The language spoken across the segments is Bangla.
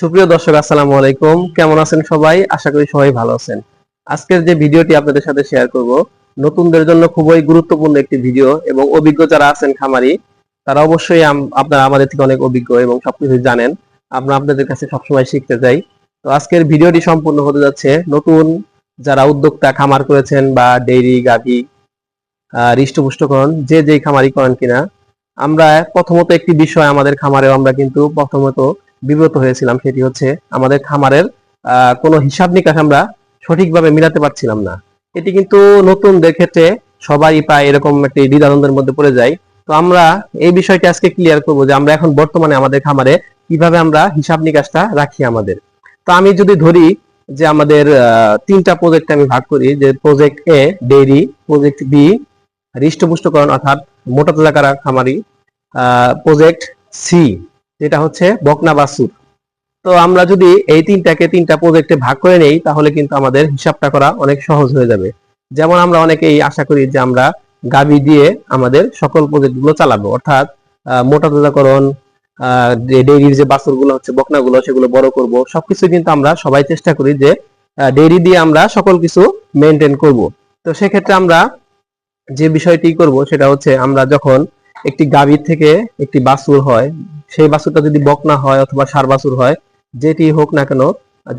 সুপ্রিয় দর্শক, আসসালামু আলাইকুম। কেমন আছেন সবাই? আশা করি সবাই ভালো আছেন। আজকের যে ভিডিওটি আপনাদের সাথে শেয়ার করব, নতুনদের জন্য খুবই গুরুত্বপূর্ণ একটি ভিডিও এবং অভিজ্ঞ যারা আছেন খামারি, তারা অবশ্যই আপনারা আমাদের থেকে অনেক অভিজ্ঞ এবং সবকিছু জানেন। আমরা আপনাদের কাছে সবসময় শিখতে চাই। তো আজকের ভিডিওটি সম্পূর্ণ হতে যাচ্ছে নতুন যারা উদ্যোক্তা খামার করেছেন বা ডেইরি, গাভী হৃষ্টপুষ্টকরণ, যে যেই খামারি করেন কিনা। আমরা প্রথমত একটি বিষয় আমাদের খামারেও আমরা কিন্তু প্রথমত বিব্রত হয়েছিলাম সেটি হচ্ছে আমাদের খামারের কোনো হিসাব নিকাশ আমরা সঠিকভাবে মিলাতে পারছিলাম না। এটি কিন্তু নতুনদের ক্ষেত্রে সবাই প্রায় এরকম একটি দ্বিধাদ্বন্দ্বের মধ্যে পড়ে যায়। তো আমরা এই বিষয়টি আজকে ক্লিয়ার করব যে আমরা এখন বর্তমানে আমাদের খামারে কীভাবে আমরা হিসাব নিকাশটা রাখি আমাদের। তো আমি যদি ধরি যে আমাদের তিনটা প্রজেক্ট আমি ভাগ করি, যে project A dairy project B হৃষ্টপুষ্টকরণ অর্থাৎ মোটা তাজাকারা খামারি প্রজেক্ট সি যেটা হচ্ছে বকনা বাসুর তো আমরা যদি এই তিনটাকে তিনটা প্রজেক্টে ভাগ করে নেই, তাহলে কিন্তু আমাদের হিসাবটা করা অনেক সহজ হয়ে যাবে। যেমন আমরা অনেকেই আশা করি যে আমরা গাবি দিয়ে আমাদের সকল প্রজেক্টগুলো চালাবো। অর্থাৎ মোটা তাজাকরণ ডেইরির যে বাছুরগুলো হচ্ছে, বকনাগুলো, সেগুলো বড় করব। সবকিছু কিন্তু আমরা সবাই চেষ্টা করি যে ডেইরি দিয়ে আমরা সকল কিছু মেনটেন করব। তো সেক্ষেত্রে আমরা যে বিষয়টি করব, সেটা হচ্ছে আমরা যখন একটি গাভীর থেকে একটি বাছুর হয় সেই বাছুরটা যদি বকনা হয় অথবা সার বাছুর হয়, যেটি হোক না কেন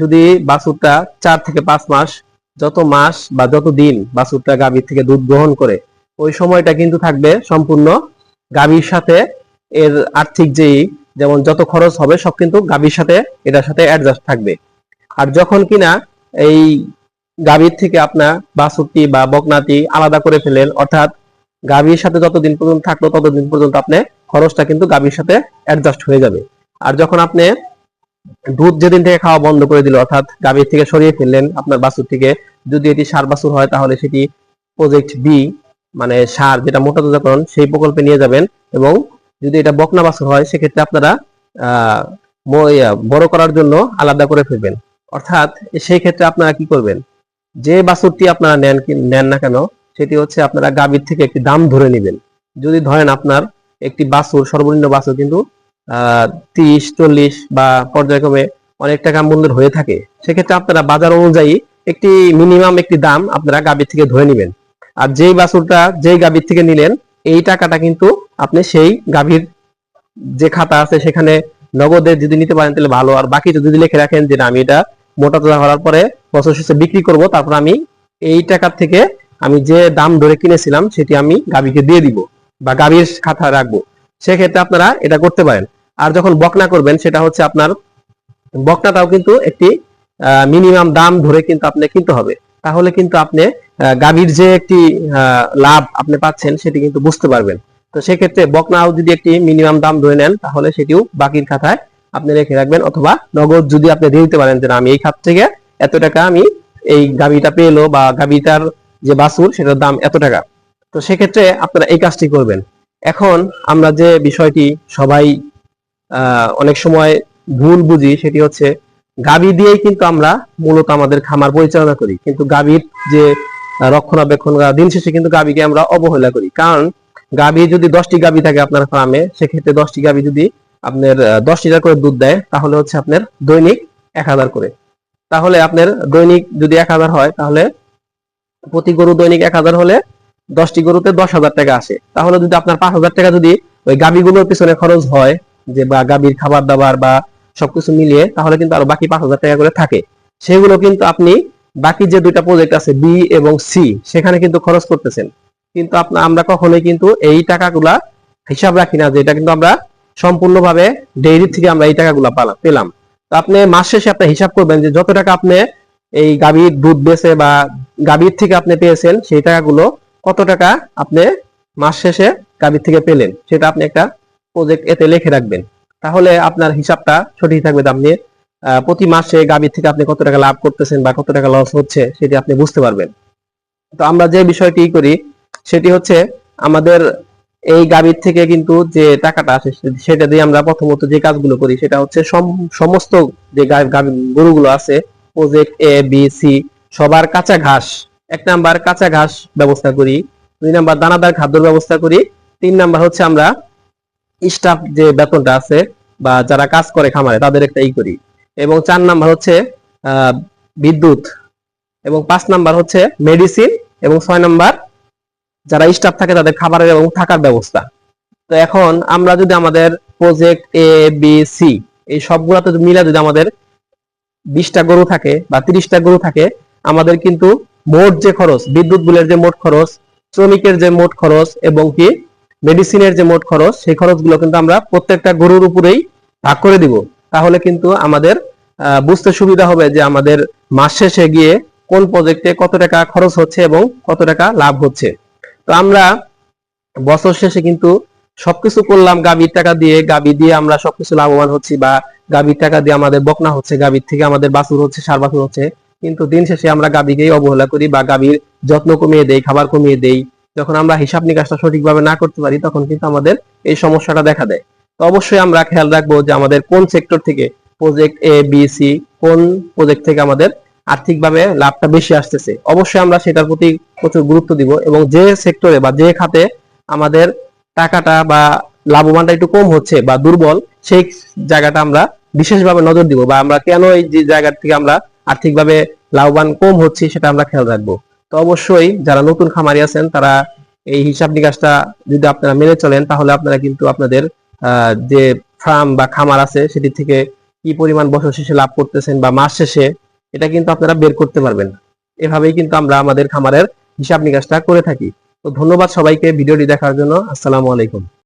যদি বাছুরটা চার থেকে পাঁচ মাস, যত মাস বা যত দিন বাছুরটা গাভীর থেকে দুধ গ্রহণ করে, ওই সময়টা কিন্তু থাকবে সম্পূর্ণ গাভীর সাথে এর আর্থিক যেই, যেমন যত খরচ হবে সব কিন্তু গাভীর সাথে, এটার সাথে অ্যাডজাস্ট থাকবে। আর যখন কিনা এই গাভীর থেকে আপনার বাছুরটি বা বকনাটি আলাদা করে ফেলেন, অর্থাৎ গাভীর সাথে যতদিন পর্যন্ত থাকল ততদিন পর্যন্ত আপনি খরচটা কিন্তু গাভীর সাথে অ্যাডজাস্ট হয়ে যাবে। আর যখন আপনি দুধ যেদিন থেকে খাওয়া বন্ধ করে দিল, অর্থাৎ গাভীর থেকে সরিয়ে ফেললেন আপনার বাছুর থেকে, যদি এটি সার বাছুর হয়, তাহলে সেটি প্রজেক্ট বি মানে সার যেটা মোটা তাজাকরণ সেই প্রকল্পে নিয়ে যাবেন এবং যদি এটা বকনা বাছুর হয়, সেক্ষেত্রে আপনারা বড় করার জন্য আলাদা করে ফেলবেন। অর্থাৎ সেই ক্ষেত্রে আপনারা কি করবেন? যে বাছুরটি আপনারা নেন নেন না কেন, সেটি হচ্ছে আপনারা গাভীর থেকে একটি দাম ধরে নেবেন। যদি ধরেন আপনার একটি বাছুর, সর্বনিম্ন বাছুর কিন্তু তিরিশ, চল্লিশ বা পর্যায়ক্রমে অনেক টাকা মূল্যের হয়ে থাকে। সেক্ষেত্রে আপনারা বাজার অনুযায়ী একটি মিনিমাম একটি দাম আপনারা গাভীর থেকে ধরে নেবেন। আর যেই বাছুরটা যেই গাভীর থেকে নিলেন, এই টাকাটা কিন্তু আপনি সেই গাভীর যে খাতা আছে সেখানে নগদে যদি নিতে পারেন তাহলে ভালো। আর বাকি যদি লিখে রাখেন যে আমি এটা মোটা তাজা করার পরে বছর শেষে বিক্রি করব, তারপর আমি এই টাকা থেকে আমি যে দাম ধরে কিনেছিলাম, সেটি আমি গাভীকে দিয়ে দিব। বা গাভীর খাতা রাখব, সেক্ষেত্রে আপনারা এটা করতে পারেন। আর যখন বকনা করবেন, সেটা হচ্ছে আপনার বকনাটাও কিন্তু একটি মিনিমাম দাম ধরে কিন্তু আপনি কিনতে হবে। তাহলে কিন্তু আপনি গাভীর যে একটি লাভ আপনি পাচ্ছেন, সেটি কিন্তু বুঝতে পারবেন। তো সেক্ষেত্রে বকনাও যদি একটি মিনিমাম দাম ধরে নেন, তাহলে সেটিও বাকির খাতায় আপনি রেখে রাখবেন, অথবা নগদ যদি আপনি দিয়ে দিতে পারেন যে আমি এই খাত থেকে এত টাকা আমি এই গাভীটা পেল বা গাভীটার যে বাছুর, সেটার দাম এত টাকা। তো সেক্ষেত্রে আপনারা এই কাজটি করবেন। এখন আমরা যে বিষয়টি সবাই অনেক সময় ভুল বুঝি সেটি হচ্ছে গাভী দিয়েই কিন্তু আমরা মূলত আমাদের খামার পরিচালনা করি। কিন্তু গাভীর যে রক্ষণাবেক্ষণ দিন শেষে কিন্তু গাভীকে আমরা অবহেলা করি। কারণ গাভী যদি দশটি গাভী থাকে আপনার ফার্মে, সেক্ষেত্রে দশটি গাভী যদি আপনার দশ লিটার করে দুধ দেয়, তাহলে হচ্ছে আপনার দৈনিক এক হাজার করে। তাহলে আপনার দৈনিক যদি এক হাজার হয়, তাহলে প্রতি গরু দৈনিক এক হাজার হলে দশটি গরুতে দশ হাজার টাকা আসে। তাহলে যদি আপনার পাঁচ হাজার টাকা যদি ওই গাভীগুলোর পিছনে খরচ হয়, যে বা গাভীর খাবার দাবার বা সবকিছু মিলিয়ে, তাহলে কিন্তু আরও বাকি পাঁচ হাজার টাকা করে থাকে। সেগুলো কিন্তু আপনি বাকি যে দুইটা প্রজেক্ট আছে বি এবং সি সেখানে কিন্তু খরচ করতেছেন। কিন্তু আপনার আমরা কখনোই কিন্তু এই টাকাগুলা হিসাব রাখি না যে এটা কিন্তু আমরা সম্পূর্ণভাবে ডেইরি থেকে আমরা এই টাকাগুলা পালাম পেলাম। তো আপনি মাস শেষে আপনি হিসাব করবেন যে যত টাকা আপনি এই গাভীর দুধ বেচে বা গাভীর থেকে আপনি পেয়েছেন, সেই টাকাগুলো কত টাকা আপনি মাস শেষে গাভীর থেকে পেলেন? সেটা আপনি একটা প্রজেক্ট এতে লিখে রাখবেন। তাহলে আপনার হিসাবটা সঠিক থাকবে আপনি প্রতি মাসে গাভীর থেকে আপনি কত টাকা লাভ করতেছেন বা কত টাকা লস হচ্ছে সেটি আপনি বুঝতে পারবেন। তো আমরা যে বিষয়টি করি, সেটি হচ্ছে আমাদের এই গাভীর থেকে কিন্তু যে টাকাটা আসে, সেটা দিয়ে আমরা প্রথমত যে কাজগুলো করি, সেটা হচ্ছে সম- সমস্ত যে গরুগুলো আছে প্রজেক্ট এ বি সি সবার কাঁচা ঘাস। এক নাম্বার কাঁচা ঘাস ব্যবস্থা করি, দুই নাম্বার দানাদার খাদ্যর ব্যবস্থা করি, তিন নাম্বার হচ্ছে আমরা স্টাফ যে বেতনটা আছে বা যারা কাজ করে খামারে, তাদের একটা ই করি। এবং চার নাম্বার হচ্ছে বিদ্যুৎ। এবং পাঁচ নাম্বার হচ্ছে মেডিসিন এবং ছয় নাম্বার যারা স্টাফ থাকে তাদের খাবারের এবং থাকার ব্যবস্থা। তো এখন আমরা যদি আমাদের প্রজেক্ট এ বি সি এই সবগুলাতে মিলে যদি আমাদের বিশটা গরু থাকে বা তিরিশটা গরু থাকে, আমাদের কিন্তু মোট যে খরচ, বিদ্যুৎ বিলের যে মোট খরচ, শ্রমিকের যে মোট খরচ এবং কি মেডিসিনের যে মোট খরচ, সেই খরচগুলো কিন্তু আমরা প্রত্যেকটা গরুর উপরেই ভাগ করে দিব। তাহলে কিন্তু আমাদের বুঝতে সুবিধা হবে যে আমাদের মাস শেষে গিয়ে কোন প্রজেক্টে কত টাকা খরচ হচ্ছে এবং কত টাকা লাভ হচ্ছে। তো আমরা বছর শেষে কিন্তু সবকিছু করলাম, গাভীর টাকা দিয়ে, গাভী দিয়ে আমরা সবকিছু লাভবান হচ্ছি বা গাভীর টাকা দিয়ে আমাদের বকনা হচ্ছে, গাভীর থেকে আমাদের বাছুর হচ্ছে, সার বাছুর হচ্ছে। কিন্তু দিন শেষে আমরা গাভীকেই অবহেলা করি বা গাভীর যত্ন কমিয়ে দেই, খাবার কমিয়ে দেই। যখন আমরা হিসাব নিকাশটা সঠিকভাবে না করতে পারি, তখন কিন্তু আমাদের এই সমস্যাটা দেখা দেয়। তো অবশ্যই আমরা খেয়াল রাখব যে আমাদের কোন সেক্টর থেকে প্রজেক্ট এ বি সি কোন প্রজেক্ট থেকে আমাদের আর্থিকভাবে লাভটা বেশি আসতেছে। অবশ্যই আমরা সেটার প্রতি প্রচুর গুরুত্ব দিব এবং যে সেক্টরে বা যে খাতে আমাদের টাকাটা বা লাভবানটা একটু কম হচ্ছে বা দুর্বল, সেই জায়গাটা আমরা বিশেষভাবে নজর দিব বা আমরা কেন এই যে জায়গা থেকে আমরা আর্থিকভাবে লাভবান কম হচ্ছি, সেটা আমরা খেয়াল রাখব। তো অবশ্যই যারা নতুন খামারি আছেন, তারা এই হিসাব নিকাশটা যদি আপনারা মেনে চলেন, তাহলে আপনারা কিন্তু আপনাদের যে ফার্ম বা খামার আছে, সেটি থেকে কি পরিমাণ বছর শেষে লাভ করতেছেন বা মাস শেষে, এটা কিন্তু আপনারা বের করতে পারবেন এভাবেই কিন্তু আমরা আমাদের খামারের হিসাব নিকাশটা করে থাকি। তো ধন্যবাদ সবাইকে ভিডিওটি দেখার জন্য। আসসালামু আলাইকুম।